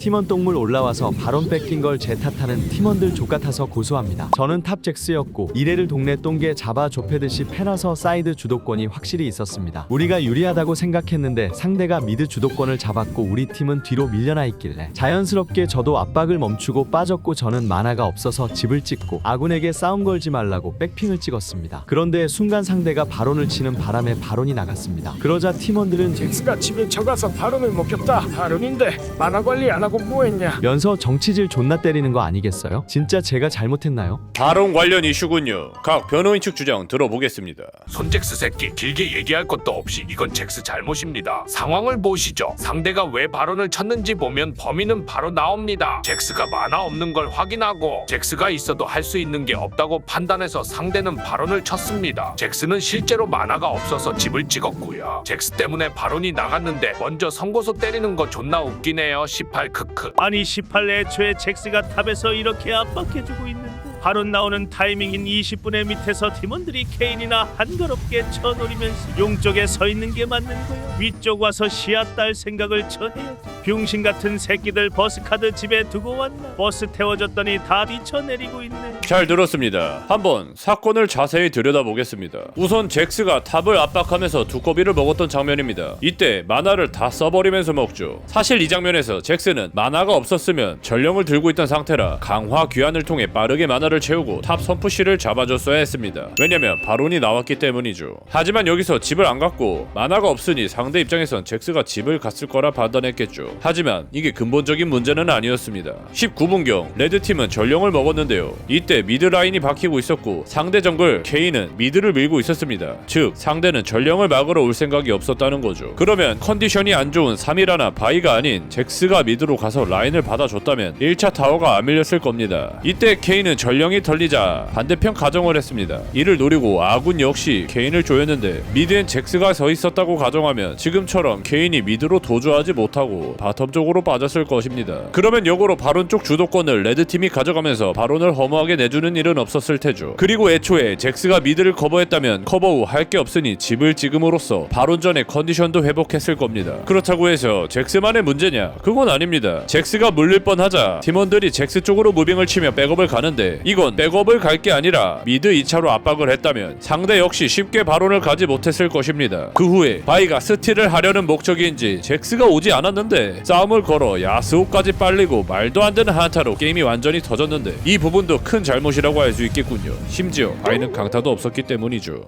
팀원 똥물 올라와서 발언 뺏긴 걸 제 탓하는 팀원들 족같아서 고소합니다. 저는 탑 잭스였고 이래를 동네 똥개 잡아 좁혀듯이 패라서 사이드 주도권이 확실히 있었습니다. 우리가 유리하다고 생각했는데 상대가 미드 주도권을 잡았고 우리 팀은 뒤로 밀려나 있길래 자연스럽게 저도 압박을 멈추고 빠졌고 저는 만화가 없어서 집을 찍고 아군에게 싸움 걸지 말라고 백핑을 찍었습니다. 그런데 순간 상대가 발언을 치는 바람에 발언이 나갔습니다. 그러자 팀원들은 제 잭스가 집에 쳐가서 발언을 먹였다. 발언인데 만화 관리 안 하고 뭐했냐? 면서 정치질 존나 때리는 거 아니겠어요? 진짜 제가 잘못했나요? 발언 관련 이슈군요. 각 변호인 측 주장 들어보겠습니다. 손잭스 새끼 길게 얘기할 것도 없이 이건 잭스 잘못입니다. 상황을 보시죠. 상대가 왜 발언을 쳤는지 보면 범인은 바로 나옵니다. 잭스가 만화 없는 걸 확인하고 잭스가 있어도 할 수 있는 게 없다고 판단해서 상대는 발언을 쳤습니다. 잭스는 실제로 만화가 없어서 집을 찍었고요. 잭스 때문에 발언이 나갔는데 먼저 선고소 때리는 거 존나 웃기네요. 18 크크. 아니 18 애초에 잭스가 탑에서 이렇게 압박해주고 있는데. 바로 나오는 타이밍인 20분의 밑에서 팀원들이 케인이나 한가롭게 쳐노리면서 용쪽에 서 있는 게 맞는 거야. 위쪽 와서 시야 딸 생각을 쳐내야지 병신 같은 새끼들 버스카드 집에 두고 왔나 버스 태워줬더니 다 뛰쳐내리고 있네 잘 들었습니다. 한번 사건을 자세히 들여다보겠습니다. 우선 잭스가 탑을 압박하면서 두꺼비를 먹었던 장면입니다. 이때 만화를 다 써버리면서 먹죠. 사실 이 장면에서 잭스는 만화가 없었으면 전령을 들고 있던 상태라 강화 귀환을 통해 빠르게 만화를 채우고 탑 선푸시를 잡아줬어야 했습니다. 왜냐면 바론이 나왔기 때문이죠. 하지만 여기서 집을 안 갔고 만화가 없으니 상대 입장에선 잭스가 집을 갔을 거라 판단했겠죠. 하지만 이게 근본적인 문제는 아니었습니다. 19분경 레드팀은 전령을 먹었는데요. 이때 미드 라인이 박히고 있었고 상대 정글 케인은 미드를 밀고 있었습니다. 즉 상대는 전령을 막으러 올 생각이 없었다는 거죠. 그러면 컨디션이 안 좋은 3이라나 바이가 아닌 잭스가 미드로 가서 라인을 받아줬다면 1차 타워가 안 밀렸을 겁니다. 이때 케인은 전령이 털리자 반대편 가정을 했습니다. 이를 노리고 아군 역시 케인을 조였는데 미드엔 잭스가 서 있었다고 가정하면 지금처럼 케인이 미드로 도주하지 못하고 바텀 쪽으로 빠졌을 것입니다. 그러면 역으로 바론 쪽 주도권을 레드팀이 가져가면서 바론을 허무하게 내주는 일은 없었을 테죠. 그리고 애초에 잭스가 미드를 커버했다면 커버 후 할 게 없으니 집을 찍음으로써 바론전의 컨디션도 회복했을 겁니다. 그렇다고 해서 잭스만의 문제냐? 그건 아닙니다. 잭스가 물릴 뻔하자 팀원들이 잭스 쪽으로 무빙을 치며 백업을 가는데 이건 백업을 갈 게 아니라 미드 2차로 압박을 했다면 상대 역시 쉽게 바론을 가지 못했을 것입니다. 그 후에 바이가 스틸을 하려는 목적인지 잭스가 오지 않았는데 싸움을 걸어 야스오까지 빨리고 말도 안 되는 한타로 게임이 완전히 터졌는데 이 부분도 큰 잘못이라고 할 수 있겠군요. 심지어 바이는 강타도 없었기 때문이죠.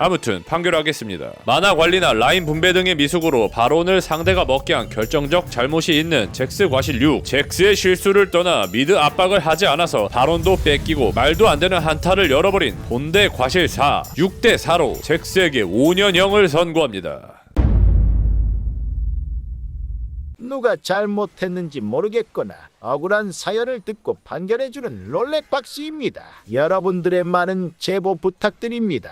아무튼 판결하겠습니다. 만화 관리나 라인 분배 등의 미숙으로 바론을 상대가 먹게 한 결정적 잘못이 있는 잭스 과실 6. 잭스의 실수를 떠나 미드 압박을 하지 않아서 바론도 뺏기고 말도 안 되는 한타를 열어버린 본대 과실 4. 6대 4로 잭스에게 5년 0을 선고합니다. 누가 잘못했는지 모르겠거나 억울한 사연을 듣고 판결해주는 롤렉박스입니다. 여러분들의 많은 제보 부탁드립니다.